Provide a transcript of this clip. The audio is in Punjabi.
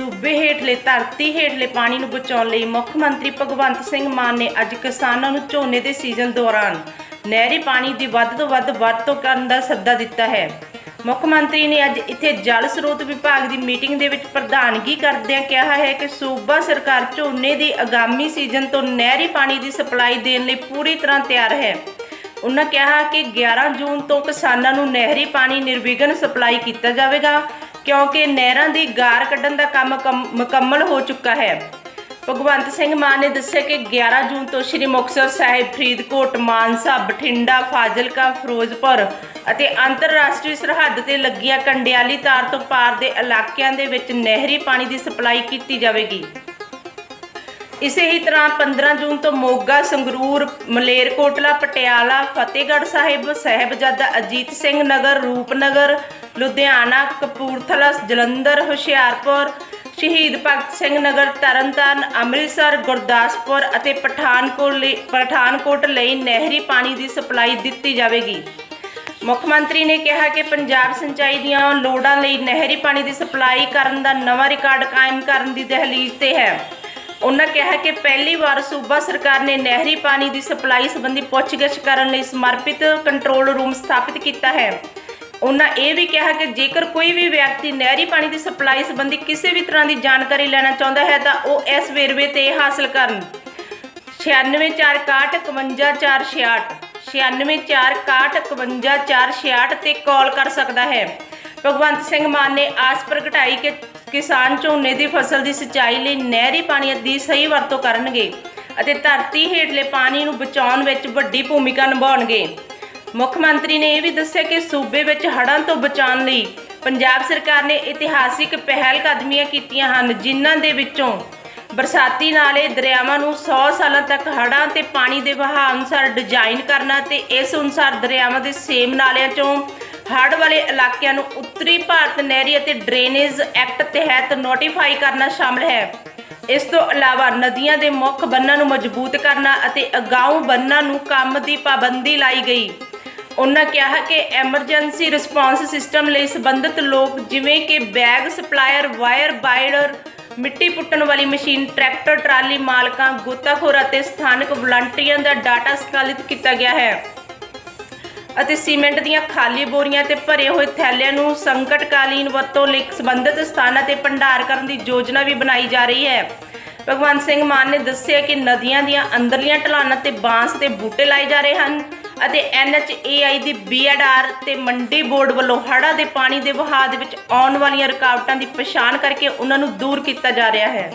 ਸੂਬੇ ਹੇਠਲੇ ਧਰਤੀ ਹੇਠਲੇ ਪਾਣੀ ਨੂੰ ਬਚਾਉਣ ਲਈ ਮੁੱਖ ਮੰਤਰੀ ਭਗਵੰਤ ਸਿੰਘ ਮਾਨ ਨੇ ਅੱਜ ਕਿਸਾਨਾਂ ਨੂੰ ਝੋਨੇ ਦੇ ਸੀਜ਼ਨ ਦੌਰਾਨ ਨਹਿਰੀ ਪਾਣੀ ਦੀ ਵੱਧ ਤੋਂ ਵੱਧ ਵਰਤੋਂ ਕਰਨ ਦਾ ਸੱਦਾ ਦਿੱਤਾ ਹੈ। ਮੁੱਖ ਮੰਤਰੀ ਨੇ ਅੱਜ ਇੱਥੇ ਜਲ ਸਰੋਤ ਵਿਭਾਗ ਦੀ ਮੀਟਿੰਗ ਦੇ ਵਿੱਚ ਪ੍ਰਧਾਨਗੀ ਕਰਦਿਆਂ ਕਿਹਾ ਹੈ ਕਿ ਸੂਬਾ ਸਰਕਾਰ ਝੋਨੇ ਦੀ ਆਗਾਮੀ ਸੀਜ਼ਨ ਤੋਂ ਨਹਿਰੀ ਪਾਣੀ ਦੀ ਸਪਲਾਈ ਦੇਣ ਲਈ ਪੂਰੀ ਤਰ੍ਹਾਂ ਤਿਆਰ ਹੈ। ਉਹਨਾਂ ਕਿਹਾ ਕਿ 11 ਜੂਨ ਤੋਂ ਕਿਸਾਨਾਂ ਨੂੰ ਨਹਿਰੀ ਪਾਣੀ ਨਿਰਵਿਘਨ ਸਪਲਾਈ ਕੀਤਾ ਜਾਵੇਗਾ, ਕਿਉਂਕਿ ਨਹਿਰਾਂ ਦੀ ਗਾਰ ਕੱਢਣ ਦਾ ਕੰਮ ਕਮ- ਮੁਕੰਮਲ ਹੋ ਚੁੱਕਾ ਹੈ। ਭਗਵੰਤ ਸਿੰਘ ਮਾਨ ਨੇ ਦੱਸਿਆ ਕਿ 11 ਜੂਨ ਤੋਂ ਸ੍ਰੀ ਮੁਕਤਸਰ ਸਾਹਿਬ, ਫਰੀਦਕੋਟ, ਮਾਨਸਾ, ਬਠਿੰਡਾ, ਫਾਜ਼ਿਲਕਾ, ਫਿਰੋਜ਼ਪੁਰ ਅਤੇ ਅੰਤਰਰਾਸ਼ਟਰੀ ਸਰਹੱਦ ਤੇ ਲੱਗੀਆਂ ਕੰਡਿਆਲੀ ਤਾਰ ਤੋਂ ਪਾਰ ਦੇ ਇਲਾਕਿਆਂ ਦੇ ਵਿੱਚ ਨਹਿਰੀ ਪਾਣੀ ਦੀ ਸਪਲਾਈ ਕੀਤੀ ਜਾਵੇਗੀ। ਇਸੇ ਹੀ ਤਰ੍ਹਾਂ 15 ਜੂਨ ਤੋਂ ਮੋਗਾ, ਸੰਗਰੂਰ, ਮਲੇਰਕੋਟਲਾ, ਪਟਿਆਲਾ, ਫਤਿਹਗੜ੍ਹ ਸਾਹਿਬ, ਸਾਹਿਬਜ਼ਾਦਾ ਅਜੀਤ ਸਿੰਘ ਨਗਰ, ਰੂਪਨਗਰ, ਲੁਧਿਆਣਾ, ਕਪੂਰਥਲਾ, ਜਲੰਧਰ, ਹੁਸ਼ਿਆਰਪੁਰ, ਸ਼ਹੀਦ ਭਗਤ ਸਿੰਘ ਨਗਰ, ਤਰਨਤਾਰਨ, ਅੰਮ੍ਰਿਤਸਰ, ਗੁਰਦਾਸਪੁਰ ਅਤੇ ਪਠਾਨਕੋਟ ਲਈ ਪਠਾਨਕੋਟ ਲਈ ਨਹਿਰੀ ਪਾਣੀ ਦੀ ਸਪਲਾਈ ਦਿੱਤੀ ਜਾਵੇਗੀ। ਮੁੱਖ ਮੰਤਰੀ ਨੇ ਕਿਹਾ ਕਿ ਪੰਜਾਬ ਸਿੰਚਾਈ ਦੀਆਂ ਲੋੜਾਂ ਲਈ ਨਹਿਰੀ ਪਾਣੀ ਦੀ ਸਪਲਾਈ ਕਰਨ ਦਾ ਨਵਾਂ ਰਿਕਾਰਡ ਕਾਇਮ ਕਰਨ ਦੀ ਦਹਲੀਜ਼ ਤੇ ਹੈ। ਉਹਨਾਂ ਕਿਹਾ ਕਿ ਪਹਿਲੀ ਵਾਰ ਸੂਬਾ ਸਰਕਾਰ ਨੇ ਨਹਿਰੀ ਪਾਣੀ ਦੀ ਸਪਲਾਈ ਸੰਬੰਧੀ ਪੁੱਛਗਿੱਛ ਕਰਨ ਲਈ ਸਮਰਪਿਤ ਕੰਟਰੋਲ ਰੂਮ ਸਥਾਪਿਤ ਕੀਤਾ ਹੈ। ਉਹਨਾਂ ਇਹ ਵੀ ਕਿਹਾ ਕਿ ਜੇਕਰ ਕੋਈ ਵੀ ਵਿਅਕਤੀ ਨਹਿਰੀ ਪਾਣੀ ਦੀ ਸਪਲਾਈ ਸੰਬੰਧੀ ਕਿਸੇ ਵੀ ਤਰ੍ਹਾਂ ਦੀ ਜਾਣਕਾਰੀ ਲੈਣਾ ਚਾਹੁੰਦਾ ਹੈ, ਤਾਂ ਉਹ ਇਸ ਵੇਰਵੇ ਤੇ ਹਾਸਲ ਕਰਨ। 9646515466 9646515466 ਤੇ ਕਾਲ ਕਰ ਸਕਦਾ ਹੈ। ਭਗਵੰਤ ਸਿੰਘ ਮਾਨ ਨੇ ਆਸ ਪ੍ਰਗਟਾਈ ਕਿ ਕਿਸਾਨ ਝੋਨੇ ਦੀ ਫਸਲ ਦੀ ਸਿੰਚਾਈ ਲਈ ਨਹਿਰੀ ਪਾਣੀ ਦੀ ਸਹੀ ਵਰਤੋਂ ਕਰਨਗੇ ਅਤੇ ਧਰਤੀ ਹੇਠਲੇ ਪਾਣੀ ਨੂੰ ਬਚਾਉਣ ਵਿੱਚ ਵੱਡੀ ਭੂਮਿਕਾ ਨਿਭਾਉਣਗੇ। ਮੁੱਖ ਮੰਤਰੀ ਨੇ ਇਹ ਵੀ ਦੱਸਿਆ ਕਿ ਸੂਬੇ ਵਿੱਚ ਹੜ੍ਹਾਂ ਤੋਂ ਬਚਾਉਣ ਲਈ ਪੰਜਾਬ ਸਰਕਾਰ ਨੇ ਇਤਿਹਾਸਿਕ ਪਹਿਲ ਕਦਮੀਆਂ ਕੀਤੀਆਂ ਹਨ, ਜਿਨ੍ਹਾਂ ਦੇ ਵਿੱਚੋਂ ਬਰਸਾਤੀ ਨਾਲੇ ਦਰਿਆਵਾਂ ਨੂੰ 100 ਸਾਲਾਂ ਤੱਕ ਹੜ੍ਹਾਂ ਤੇ ਪਾਣੀ ਦੇ ਵਹਾਅ ਅਨੁਸਾਰ ਡਿਜ਼ਾਈਨ ਕਰਨਾ ਤੇ ਇਸ ਅਨੁਸਾਰ ਦਰਿਆਵਾਂ ਦੇ ਸੇਮ ਨਾਲਿਆਂ ਚੋਂ ਹੜ੍ਹ ਵਾਲੇ ਇਲਾਕਿਆਂ ਨੂੰ ਉੱਤਰੀ ਭਾਰਤ ਨਹਿਰੀ ਅਤੇ ਡਰੇਨੇਜ ਐਕਟ ਤਹਿਤ ਨੋਟੀਫਾਈ ਕਰਨਾ ਸ਼ਾਮਲ ਹੈ। ਇਸ ਤੋਂ ਇਲਾਵਾ ਨਦੀਆਂ ਦੇ ਮੁੱਖ ਬੰਨਾਂ ਨੂੰ ਮਜ਼ਬੂਤ ਕਰਨਾ ਅਤੇ ਅਗਾਊਂ ਬੰਨਾਂ ਨੂੰ ਕੰਮ ਦੀ ਪਾਬੰਦੀ ਲਾਈ ਗਈ। ਉਹਨਾਂ ਕਿਹਾ ਕਿ ਐਮਰਜੈਂਸੀ ਰਿਸਪਾਂਸ ਸਿਸਟਮ ਲਈ ਸੰਬੰਧਿਤ ਲੋਕ ਜਿਵੇਂ ਕਿ ਬੈਗ ਸਪਲਾਇਰ, ਵਾਇਰ ਬਾਈਡਰ, ਮਿੱਟੀ ਪੁੱਟਣ ਵਾਲੀ ਮਸ਼ੀਨ, ਟਰੈਕਟਰ, ਟਰਾਲੀ ਮਾਲਕਾਂ, ਗੋਤਾਖੋਰ ਅਤੇ ਸਥਾਨਕ ਵਲੰਟੀਅਰਾਂ ਦਾ ਡਾਟਾ ਸੰਕਲਿਤ ਕੀਤਾ ਗਿਆ ਹੈ। ਅਤੇ ਸੀਮੈਂਟ ਦੀਆਂ ਖਾਲੀ ਬੋਰੀਆਂ ਤੇ ਭਰੇ ਹੋਏ ਥੈਲਿਆਂ ਨੂੰ ਸੰਕਟਕਾਲੀਨ ਵਰਤੋਂ ਲਈ ਸੰਬੰਧਿਤ ਸਥਾਨਾਂ ਤੇ ਭੰਡਾਰ ਕਰਨ ਦੀ ਯੋਜਨਾ ਵੀ ਬਣਾਈ ਜਾ ਰਹੀ ਹੈ। ਭਗਵੰਤ ਸਿੰਘ ਮਾਨ ਨੇ ਦੱਸਿਆ ਕਿ ਨਦੀਆਂ ਦੀਆਂ ਅੰਦਰਲੀਆਂ ਢਲਾਨਾਂ ਤੇ ਬਾਂਸ ਤੇ ਬੂਟੇ ਲਾਏ ਜਾ ਰਹੇ ਹਨ ਅਤੇ ਐਨਐਚਏਆਈ ਦੀ ਬੀਐਡਆਰ ਤੇ ਮੰਡੀ ਬੋਰਡ ਵੱਲੋਂ ਹੜ੍ਹਾਂ ਦੇ ਪਾਣੀ ਦੇ ਵਹਾਅ ਦੇ ਵਿੱਚ ਆਉਣ ਵਾਲੀਆਂ ਰੁਕਾਵਟਾਂ ਦੀ ਪਛਾਣ ਕਰਕੇ ਉਹਨਾਂ ਨੂੰ ਦੂਰ ਕੀਤਾ ਜਾ ਰਿਹਾ ਹੈ।